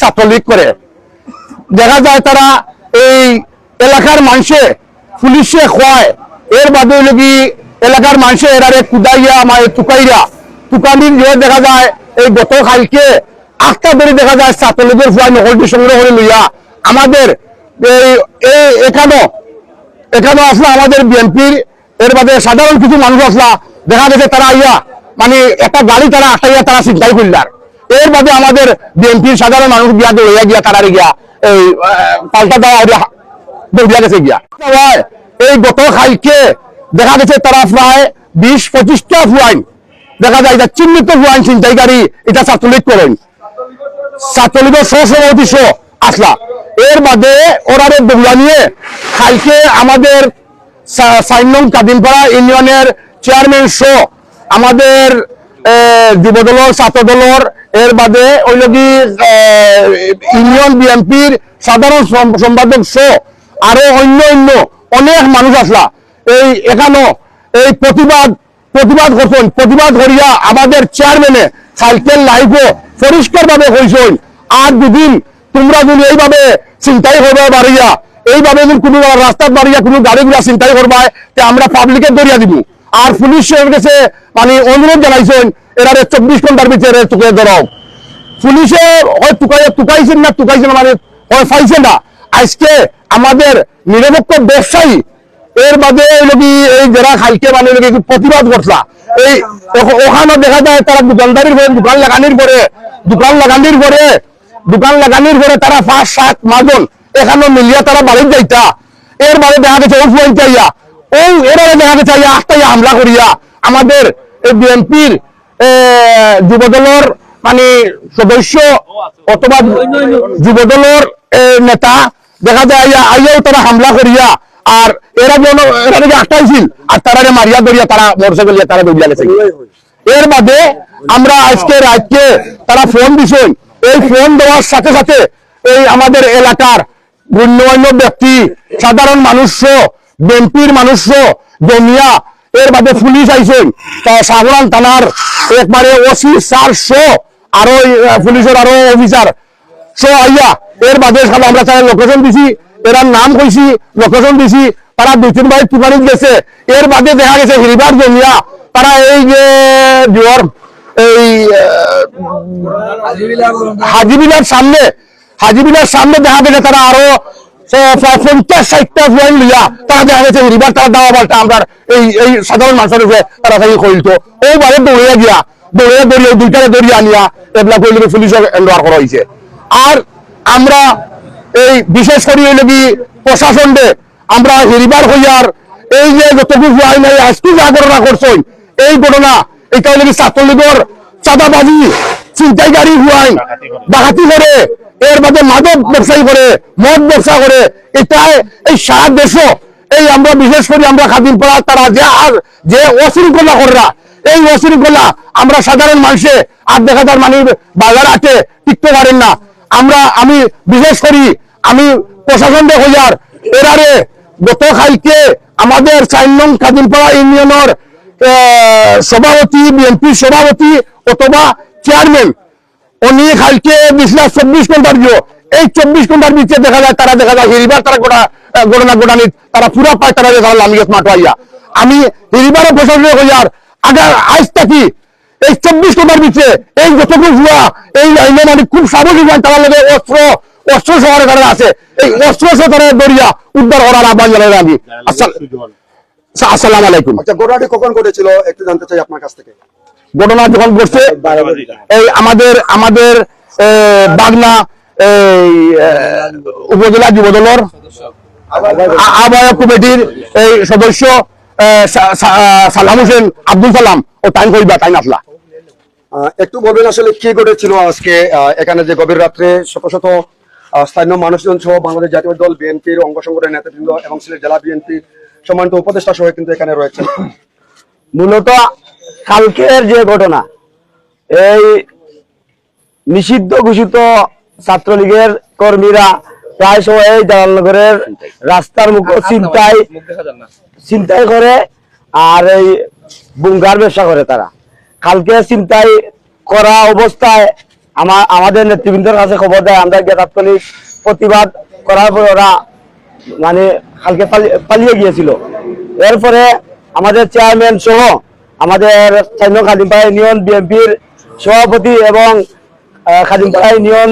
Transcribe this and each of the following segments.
ছাত্রলীগ করে। দেখা যায় তারা এই এলাকার মানুষে পুলিশে খোয়ায়। এর বাদে এলাকার মানুষে এরারে কুদাইয়া দেখা যায়, এই গত আটটা ধরে দেখা যায় ছাত্রলীগের ফুয়াই নকলটি সংগ্রহ করে লইয়া। আমাদের এই এখানেও এখানে আসলে আমাদের বিএনপির, এর বাদে সাধারণ কিছু মানুষ আসলা, দেখা গেছে তারা আইয়া মানে একটা গাড়ি তারা আটাইয়া তারা চিন্তাই করলার। এর বাদে আমাদের বিএনপির সাধারণ মানুষ গিয়া দৌড়িয়া গিয়া তারা গিয়া এই পাল্টা দেওয়া ওরা দৌড়িয়া গেছে গিয়া। এই গত কালকে দেখা গেছে তারা প্রায় বিশ পঁচিশটা ফুয়াইন দেখা যায় এটা চিহ্নিত ফুয়াইন চিন্তাইকারী এটা ছাত্রলীগ করেন। ছাত্রলীগের সহসভাপতি সহ আসলা। এর বাদে ওরারে দৌড়া নিয়ে কালকে আমাদের সাইন কাদিমপাড়া ইউনিয়নের চেয়ারম্যান সহ আমাদের যুবদলের ছাত্রদলের এর বাদে ওই লগি ইউনিয়ন বিএনপির সাধারণ সম- সম্পাদক সহ আরও অন্য অন্য অনেক মানুষ আসলা। এই এখানো এই প্রতিবাদ প্রতিবাদ করছেন। প্রতিবাদ করিয়া আমাদের চেয়ারম্যানে সাইকেল লাইফও পরিষ্কার ভাবে হয়েছেন আর দুদিন তোমরা যদি এইভাবে চিন্তাই করবে বাড়িয়া, এইভাবে যদি কোনো রাস্তার বাড়িয়া কোনো গাড়িগুলা চিন্তাই করবা তে আমরা পাবলিকের দরিয়া দিব। আর পুলিশের কাছে মানে অনুরোধ জানাইছেন, এরারে চব্বিশ ঘণ্টার ভিতরে চুকে ধরাও। পুলিশে হয় টুকাই টুকাইছেন না, টুকাইছেন মানে হয় পাইছে না। আজকে আমাদের নিরপেক্ষ ব্যবসায়ী, এর বাদে এই যারা খাইকে মানে প্রতিবাদ করছলা এই ওখানে দেখা যায় তারা দোকানদারির পরে, দোকান লাগানির পরে, দোকান লাগানির পরে, দোকান লাগানির পরে তারা পাঁচ, সাত মাজন এখানে মিলিয়া তারা বাড়ির যাইতা। এর বাদে দেখা গেছে ও ফুয়াই চাইয়া ও, এরা দেখা হামলা করিয়া। আমাদের বিএনপির মানে সদস্য অথবা যুবদলের নেতা, দেখা যায় আইয়াও তারা হামলা করিয়া, আর এরা যেন, এরা আটকাইছিল আর তারা মারিয়া ধরিয়া তারা মোটরসাইকেল তারা দৌড়িয়া গেছে। এর বাদে আমরা আজকে রাতকে তারা ফোন দিছেন এই ফোন দেওয়ার সাথে সাথে এই আমাদের এলাকার গণ্যমান্য ব্যক্তি, সাধারণ মানুষ বিএনপির মানুষ জমিয়া। এর বাদে পুলিশ আইছেন সাগরান থানার একবারে ওসি স্যার শো আরও পুলিশের আরও অফিসার সো আইয়া। এর বাদে আমরা তারা লোকেশন দিছি এরা নাম কইছি লোকেশন দিছি। তারা দুই তিন বাড়ি তুকানিত গেছে। এর বাদে দেখা গেছে হিরিবার জমিয়া। তারা এই যে জোর এই হাজিবিলার সামনে হাজিবিলার সামনে দেখা গেছে তারা আরও পঞ্চাশ ষাটটা তারা দেখা গেছে রিভার তারা আমরা এই এই সাধারণ মানুষের উপরে তারা ও দৌড়িয়া গিয়া, দৌড়িয়া দৌড়িয়ে দুইটারে দৌড়িয়ে আনিয়া এন্ডার করা হয়েছে আর আমরা এই বিশেষ করে হইলে কি, প্রশাসন দে, আমরা হেরিবার হইয়ার এই যে যতটুকু আইন আজকে যা ঘটনা করছেন এই ঘটনা, এটা হইলে কি ছাত্রলীগের চাঁদাবাজি, ছিনতাইকারী হুয়াইন ডাকাতি করে এর বাদে মাদক ব্যবসায়ী করে, মদ ব্যবসা করে, এটাই এই সারা দেশও এই আমরা বিশেষ করে আমরা খাদিম পাড়া, তারা যে আর, যে অশৃঙ্খলা করা এই অশৃঙ্খলা আমরা সাধারণ মানুষে আর দেখা যার মানে বাজার আটে টিকতে পারেন না। আমরা, আমি বিশেষ করি, আমি প্রশাসন হইয়ার, এরারে গত কালকে আমাদের চার নং খাদিমপাড়া ইউনিয়নের সভাপতি বিএনপি সভাপতি অথবা চেয়ারম্যান উনি চব্বিশ ঘণ্টার এই চব্বিশ ঘণ্টার ভিতরে দেখা যায় তারা দেখা যায় হিরিবার তারা গোটা ঘটনা ঘটানি তারা পুরা পায় তারা দেখা লামিয়ত আমি হিরিবারও প্রশাসন হইয়ার আগার আজ থাকি এই চব্বিশ ঘণ্টার ভিতরে এই যতটুকু হুয়া এই লাইনে মানে খুব স্বাভাবিক তারা লাগে অস্ত্র অস্ত্র শহরে তারা আছে। এই অস্ত্র সহ তারা দরিয়া উদ্ধার করার আহ্বান জানাই আমি আসসালাম আসসালাম আলাইকুম। আচ্ছা ঘটনাটি কখন ঘটেছিল একটু জানতে চাই আপনার কাছ থেকে। ঘটনা যখন ঘটছে এই আমাদের আমাদের বাগনা এই উপজেলা যুবদলের আহ্বায়ক কমিটির এই সদস্য সালাম হোসেন আব্দুল সালাম। ও টাইম করিবা টাইম আসলা। একটু বলবেন আসলে কি ঘটেছিল আজকে? এখানে যে গভীর রাত্রে শত শত স্থানীয় মানুষজন সহ বাংলাদেশ জাতীয় দল বিএনপির অঙ্গ সংগঠনের নেতৃবৃন্দ এবং সিলেট জেলা বিএনপির সম্মানিত উপদেষ্টা সহ কিন্তু এখানে রয়েছেন। মূলত কালকের যে ঘটনা এই নিষিদ্ধ ঘোষিত ছাত্রলীগের কর্মীরা প্রায় সময় জালালনগরের রাস্তার মুখ চিন্তায় চিন্তাই করে আর এই বুঙ্গার ব্যবসা করে তারা। কালকে চিন্তাই করা অবস্থায় আমার আমাদের নেতৃবৃন্দের কাছে খবর দেয় আমরা গিয়ে তাৎক্ষণিক প্রতিবাদ করার পর ওরা মানে কালকে পালি- পালিয়ে গিয়েছিল। এরপরে আমাদের চেয়ারম্যান সহ আমাদের স্থানীয় খাদিমপাড়া ইউনিয়ন বিএনপির সভাপতি এবং খাদিমপাড়া ইউনিয়ন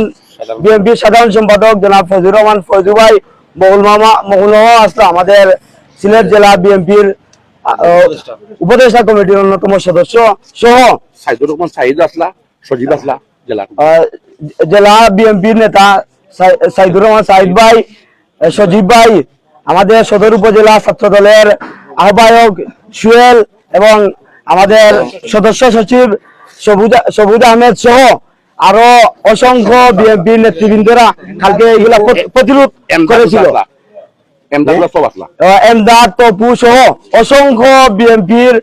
বিএনপির সাধারণ সম্পাদক জনাব ফজুর রহমান ফজু ভাই মহুল মামা মহুল মামা আসলো আমাদের সিলেট জেলা বিএনপির উপদেষ্টা কমিটির অন্যতম সদস্য সহ সাইদুর রহমান সাইদ আসলা সজীব আসলা জেলা জেলা বিএনপির নেতা সাই- সাইদুর রহমান সাইদ ভাই সজীব ভাই আমাদের সদর উপজেলা ছাত্র দলের আহ্বায়ক সুয়েল এবং আমাদের সদস্য সচিব সবুজ আহমেদ সহ আরও অসংখ্য বিএনপি নেতৃবৃন্দরা কালকে এগুলা প্রতি- প্রতিরোধ করেছিল। এমদাদ তপু সহ অসংখ্য বিএনপির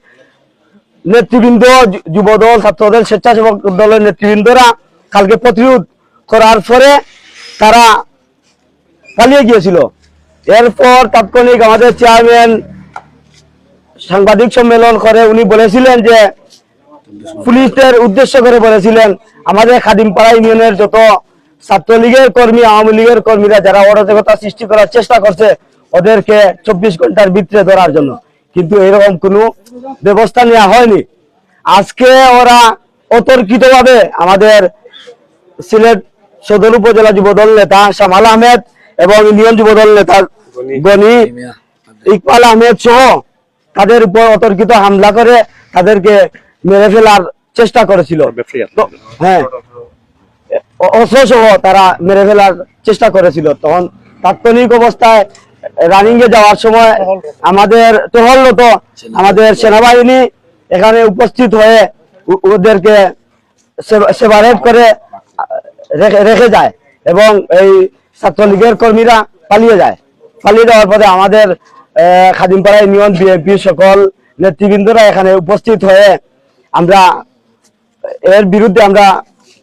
নেতৃবৃন্দ যু- যুবদল ছাত্রদল স্বেচ্ছাসেবক দলের নেতৃবৃন্দরা কালকে প্রতিরোধ করার পরে তারা পালিয়ে গিয়েছিল। এরপর তাৎক্ষণিক আমাদের চেয়ারম্যান সাংবাদিক সম্মেলন করে উনি বলেছিলেন যে পুলিশের উদ্দেশ্য করে বলেছিলেন আমাদের খাদিমপাড়া ইউনিয়নের যত ছাত্রলীগের কর্মী আওয়ামী লীগের কর্মীরা যারা অরাজকতা সৃষ্টি করার চেষ্টা করছে ওদেরকে চব্বিশ ঘণ্টার ভিতরে ধরার জন্য। কিন্তু এরকম কোনো ব্যবস্থা নেওয়া হয়নি। আজকে ওরা অতর্কিত ভাবে আমাদের সিলেট সদর উপজেলা যুবদল নেতা শামাল আহমেদ এবং ইউনিয়ন যুবদল নেতা গনি ইকবাল আহমেদ সহ তাদের উপর অতর্কিত হামলা করে তাদেরকে মেরে ফেলার চেষ্টা করেছিল। হ্যাঁ। অস্ত্র সহ তারা মেরে ফেলার চেষ্টা করেছিল। তখন তাৎক্ষণিক অবস্থায় রানিং এ যাওয়ার সময় আমাদের টহলরত আমাদের সেনাবাহিনী এখানে উপস্থিত হয়ে ওদেরকে সেভারেট করে রেখে যায় এবং এই ছাত্রলীগের কর্মীরা পালিয়ে যায়। পালিয়ে যাওয়ার পরে আমাদের খাদিমপাড়া ইউনিয়ন বিএনপির সকল নেতৃবৃন্দরা এখানে উপস্থিত হয়ে আমরা এর বিরুদ্ধে আমরা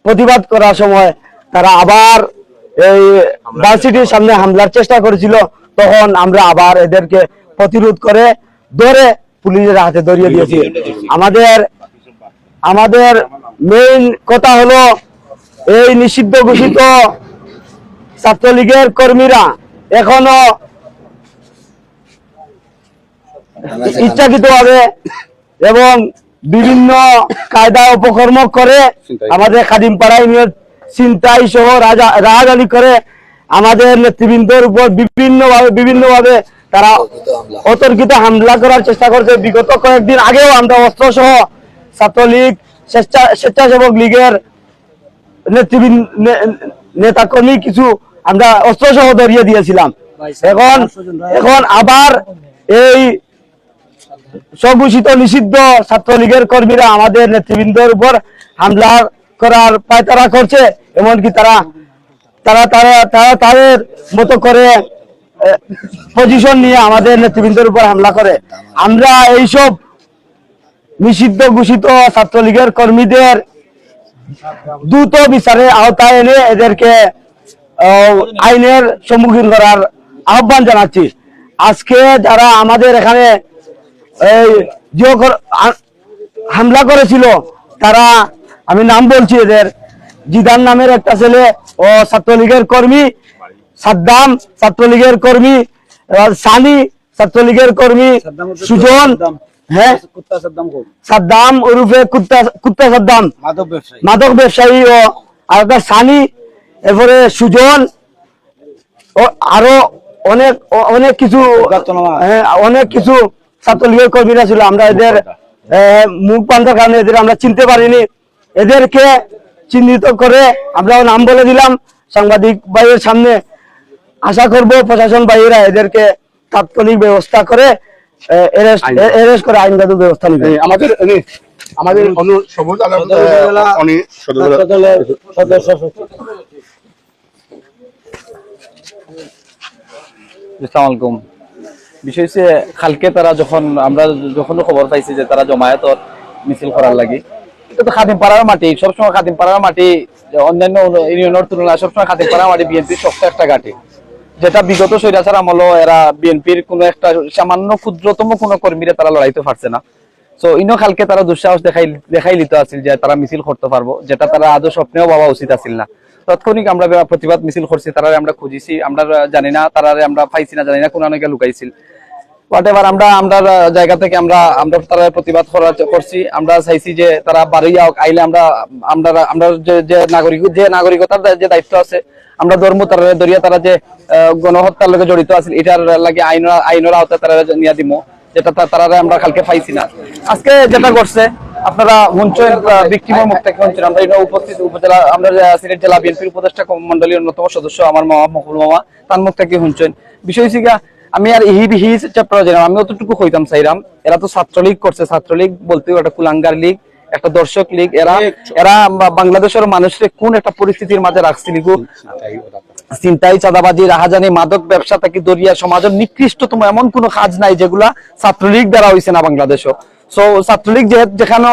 প্রতিবাদ করার সময় তারা আবার এই ভার্সিটির সামনে হামলার চেষ্টা করেছিল, তখন আমরা আবার এদেরকে প্রতিরোধ করে ধরে পুলিশের হাতে ধরিয়ে দিয়েছি। আমাদের আমাদের মেইন কথা হলো এই নিষিদ্ধ ঘোষিত ছাত্রলীগের কর্মীরা এখনও ইচ্ছাকৃতভাবে এবং বিভিন্ন কায়দা উপকর্ম করে আমাদের খাদিমপাড়া ইউনিয়ন চিন্তাই সহ রাজা করে আমাদের নেতৃবৃন্দের উপর বিভিন্ন ভাবে বিভিন্ন ভাবে তারা অতর্কিত হামলা করার চেষ্টা করছে। বিগত কয়েকদিন আগেও আমরা অস্ত্র সহ ছাত্রলীগ স্বেচ্ছা স্বেচ্ছাসেবক লীগের নেতৃবৃন্দ নেতা কর্মী কিছু আমরা অস্ত্র সহ ধরিয়ে দিয়েছিলাম। এখন এখন আবার এই স্বঘোষিত নিষিদ্ধ ছাত্রলীগের কর্মীরা আমাদের নেতৃবৃন্দের উপর হামলা করার পায়তারা করছে, এমনকি তারা তারা তারা তারা তাদের মতো করে পজিশন নিয়ে আমাদের নেতৃবৃন্দের উপর হামলা করে। আমরা এইসব নিষিদ্ধ ঘোষিত ছাত্রলীগের কর্মীদের দ্রুত বিচারে আওতায় এনে এদেরকে আইনের সম্মুখীন করার আহ্বান জানাচ্ছি। আজকে যারা আমাদের এখানে এই যে হামলা করেছিল তারা আমি নাম বলছি এদের। জিদান নামের একটা ছেলে ও ছাত্রলীগের কর্মী সাদ্দাম ছাত্রলীগের কর্মী সানি ছাত্রলীগের কর্মী সুজন হ্যাঁ? সাদ্দাম ওরফে কুত্তা কুত্তা সাদ্দাম। মাদক ব্যবসায়ী। ও আর একটা সানি এরপরে সুজন ও আরও অনেক অনেক কিছু হ্যাঁ, অনেক কিছু ছাত্রলীগের কর্মীরা ছিল আমরা এদের মুখ বান্ধার কারণে এদের আমরা চিনতে পারিনি। এদেরকে চিহ্নিত করে আমরা নাম বলে দিলাম। সাংবাদিক ভাইয়ের সামনে আশা করব প্রশাসন ভাইয়েরা এদেরকে তাৎক্ষণিক ব্যবস্থা করে এরেস্ট করে আইনগত ব্যবস্থা নেবে। আমাদের আমাদের সবুজ আলম আসসালামু আলাইকুম। বিষয় হচ্ছে কালকে তারা যখন, আমরা যখন খবর পাইছি যে তারা জমায়েতর মিছিল করার লাগি, এটা তো খাদিম পাড়ার মাটি, সবসময় খাদিম পাড়ার মাটি অন্যান্য ইউনিয়নের তুলনায় সবসময় খাদিম পাড়ার মাটি বিএনপির শক্ত একটা ঘাটি। যেটা বিগত স্বৈরাচার আমলও এরা বিএনপির কোনো একটা সামান্য ক্ষুদ্রতম কোনো কর্মীরা তারা লড়াইতে পারছে না। সো ইনো কালকে তারা দুঃসাহস দেখাই দেখাই লিতে আছিল যে তারা মিছিল করতে পারব, যেটা তারা আদৌ স্বপ্নেও ভাবা উচিত আছিল না। তৎক্ষণিক আমরা প্রতিবাদ মিছিল করছি তারা আমরা খুঁজিছি। আমরা জানি না তারা আমরা পাইছি না, জানি না কোন অনেকে লুকাইছিল। হোয়াট এভার আমরা আমরা জায়গা থেকে আমরা আমরা তারা প্রতিবাদ করার করছি। আমরা চাইছি যে তারা বাড়ি আইলে আমরা আমরা আমরা যে নাগরিক, যে নাগরিকতার যে দায়িত্ব আছে, আমরা ধর্ম তারা দরিয়া তারা যে গণহত্যার লগে জড়িত আছে এটার লাগে আইন, আইনের আওতায় তারা নিয়ে দিব যেটা তারা আমরা কালকে পাইছি না। আজকে যেটা করছে আপনারা হুঞ্চের বিক্রিমর মুখ থেকে হুঞ্চেন আমরা এটা উপস্থিত উপজেলা আমরা সিলেট জেলা বিএনপির উপদেষ্টা মন্ডলীর অন্যতম সদস্য আমার মামা মকুল মামা তার মুখ থেকে হুঞ্চেন বিষয় গিয়া, আমি আর ইহি বিহি চ্যাপ্টার জানাম আমি অতটুকু কইতাম চাইরাম এরা তো ছাত্রলীগ করছে ছাত্রলীগ বলতেও একটা কুলাঙ্গার লীগ একটা দর্শক লীগ এরা এরা বাংলাদেশের মানুষের কোন একটা পরিস্থিতির মাঝে রাখছিল চিন্তাই চাঁদাবাজি রাহাজানি মাদক ব্যবসা থেকে দরিয়া সমাজের নিকৃষ্টতম এমন কোন কাজ নাই যেগুলা ছাত্রলীগ দ্বারা হয়েছে না বাংলাদেশও। সো ছাত্রলীগ যেখানে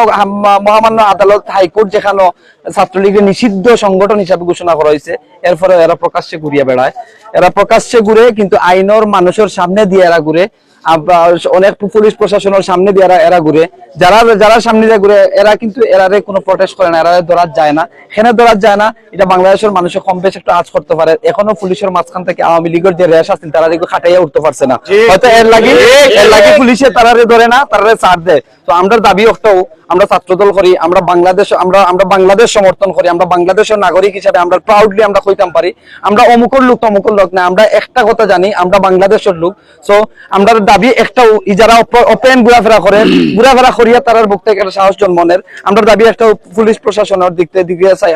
মহামান্য আদালত, হাইকোর্ট যেখানে ছাত্রলীগের নিষিদ্ধ সংগঠন হিসাবে ঘোষণা করা হয়েছে। এরপরে এরা প্রকাশ্যে ঘুরিয়ে বেড়ায়। এরা প্রকাশ্যে ঘুরে কিন্তু আইনর মানুষের সামনে দিয়ে এরা ঘুরে। অনেক পুলিশ প্রশাসনের সামনে দিয়ে এরা এরা ঘুরে। যারা যারা সামনে দিয়ে ঘুরে এরা কিন্তু এরারে কোনো প্রটেস্ট করে না এরা ধরার যায় না। এখানে যায় না এটা বাংলাদেশের মানুষের কম বেশ একটু আজ করতে পারে। এখনও পুলিশের মাঝখান থেকে আওয়ামী লীগের যে রেশ আছে তারা খাটাইয়া উঠতে পারছে না। হয়তো এর লাগে এর লাগে পুলিশে তারারে ধরে না তারারে ছাড় দেয়। তো আমরা দাবি একটাও আমরা ছাত্রদল করি, আমরা বাংলাদেশ আমরা আমরা বাংলাদেশ সমর্থন করি, আমরা বাংলাদেশের নাগরিক হিসাবে আমরা প্রাউডলি আমরা কইতাম পারি। আমরা অমুকর লোক, তমুকর লোক না, আমরা একটা কথা জানি, আমরা বাংলাদেশের লোক। সো আমরা দাবি একটাও যারা ওপেন ঘোরাফেরা করে, ঘোরাফেরা করিয়া তারার বুক থেকে সাহস জন্মনের আমরা দাবি একটা পুলিশ প্রশাসনের দিক থেকে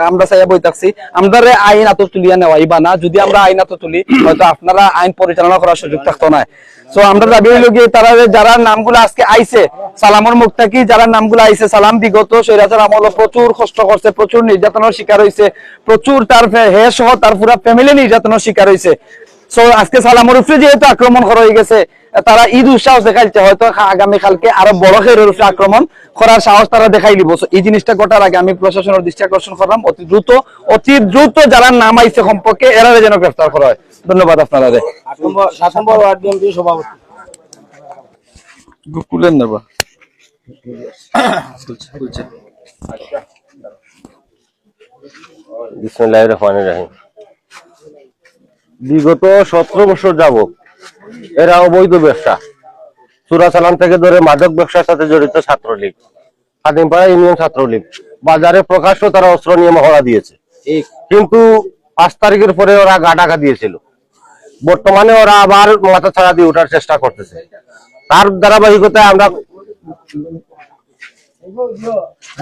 আমরা চাইয়া বই থাকছি আমরা আইন আত তুলিয়া নেওয়াই বা না। যদি আমরা আইন আত তুলি, হয়তো আপনারা আইন পরিচালনা করার সুযোগ থাকতো না। সো আমরা দাবি হইল গিয়ে তারা যারা নামগুলো আজকে আইছে, সালামর মুখ থাকি, যারা নামগুলো আইছে সালাম বিগত স্বৈরাচার আমল প্রচুর কষ্ট করছে প্রচুর নির্যাতনের শিকার হয়েছে প্রচুর তার হে সহ তার পুরা ফ্যামিলি নির্যাতনের শিকার হয়েছে সো আজকে সালামর উপরে যেহেতু আক্রমণ করা হয়ে গেছে তারা ঈদ উৎসাহ দেখাইছে হয়তো আগামী কালকে আরও বড় খেরের উপরে আক্রমণ করার সাহস তারা দেখাই দিব। এই জিনিসটা ঘটার আগে আমি প্রশাসনের দৃষ্টি আকর্ষণ করলাম অতি দ্রুত অতি দ্রুত যারা নাম আইছে সম্পর্কে এরা যেন গ্রেফতার করা হয়। ধন্যবাদ আপনারা সাত নম্বর ওয়ার্ড সভাপতি। রহমান রাহিম বিগত সতেরো বছর যাব এরা অবৈধ ব্যবসা। চোরাচালান থেকে ধরে মাদক ব্যবসার সাথে জড়িত ছাত্রলীগ। স্বাধীনপাড়া ইউনিয়ন ছাত্রলীগ। বাজারে প্রকাশ্য তারা অস্ত্র নিয়ে মহড়া দিয়েছে। কিন্তু পাঁচ তারিখের পরে ওরা গা টাকা দিয়েছিল। বর্তমানে ওরা আবার মাথা ছাড়া দিয়ে ওঠার চেষ্টা করতেছে। তার ধারাবাহিকতায় আমরা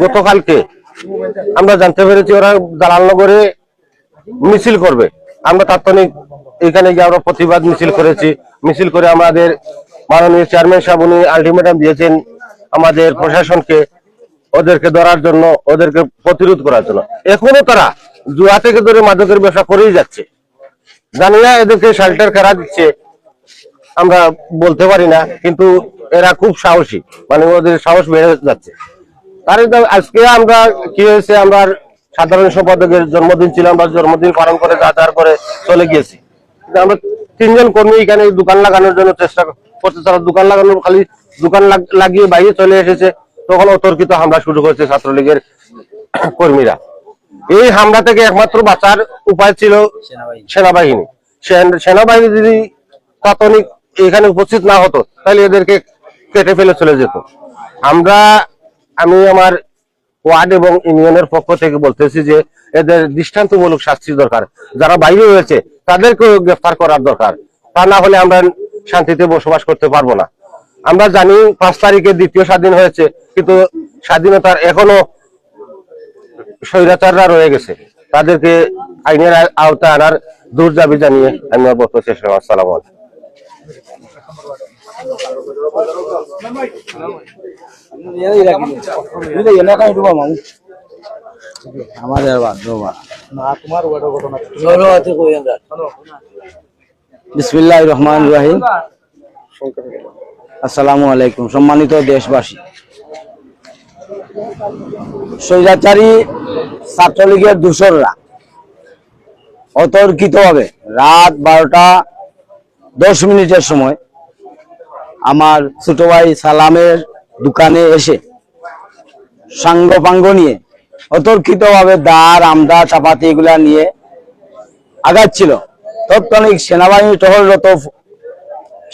গতকালকে আমরা জানতে পেরেছি ওরা দালালনগরে মিছিল করবে। আমরা তাৎক্ষণিক এখানে গিয়ে আমরা প্রতিবাদ মিছিল করেছি। মিছিল করে আমাদের মাননীয় চেয়ারম্যান সাহেব উনি আলটিমেটাম দিয়েছেন আমাদের প্রশাসনকে ওদেরকে ধরার জন্য, ওদেরকে প্রতিরোধ করার জন্য। এখনও তারা জুয়া থেকে ধরে মাদকের ব্যবসা করেই যাচ্ছে। জানি না এদেরকে শেল্টার কারা দিচ্ছে, আমরা বলতে পারি না, কিন্তু এরা খুব সাহসী। মানে ওদের সাহস বেড়ে যাচ্ছে। তার আজকে আমরা কি হয়েছে আমরা সাধারণ সম্পাদকের জন্মদিন ছিল আমরা জন্মদিন পালন করে যা যার করে চলে গিয়েছি। আমরা তিনজন কর্মী এখানে দোকান লাগানোর জন্য চেষ্টা করতে তারা দোকান লাগানোর খালি দোকান লাগিয়ে বাইরে চলে এসেছে। তখন অতর্কিত হামলা শুরু করেছে ছাত্রলীগের কর্মীরা। এই হামলা থেকে একমাত্র বাঁচার উপায় ছিল সেনাবাহিনী। সেন- সেনাবাহিনী যদি প্রাথমিক এখানে উপস্থিত না হতো তাহলে এদেরকে কেটে ফেলে চলে যেত। আমরা, আমি আমার ওয়ার্ড এবং ইউনিয়নের পক্ষ থেকে বলতেছি যে এদের দৃষ্টান্তমূলক শাস্তি দরকার। যারা বাইরে হয়েছে তাদেরকেও গ্রেফতার করার দরকার। তা না হলে আমরা শান্তিতে বসবাস করতে পারব না। আমরা জানি পাঁচ তারিখে দ্বিতীয় স্বাধীন হয়েছে, কিন্তু স্বাধীনতার এখনও স্বৈরাচাররা রয়ে গেছে। তাদেরকে আইনের আওতায় আনার দূর জানিয়ে আমি বক্তব্য শেষ আসসালামু আলাইকুম। রহমান রাহিম আসসালামু আলাইকুম সম্মানিত দেশবাসী। স্বৈরাচারী ছাত্রলীগের দূষররা অতর্কিত হবে রাত বারোটা দশ মিনিটের সময় আমার ছোট ভাই সালামের দোকানে এসে সাঙ্গ পাঙ্গ নিয়ে অতর্কিত ভাবে দাঁড়, আমদা, চাপাতি এগুলা নিয়ে আগাচ্ছিল। তৎক্ষণিক সেনাবাহিনী, টহলরত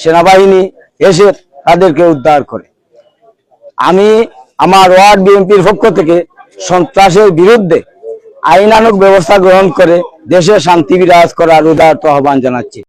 সেনাবাহিনী এসে তাদেরকে উদ্ধার করে। আমি আমার ওয়ার্ড বিএনপির পক্ষ থেকে সন্ত্রাসের বিরুদ্ধে আইনানুক ব্যবস্থা গ্রহণ করে দেশে শান্তি বিরাজ করার উদারত আহ্বান জানাচ্ছি।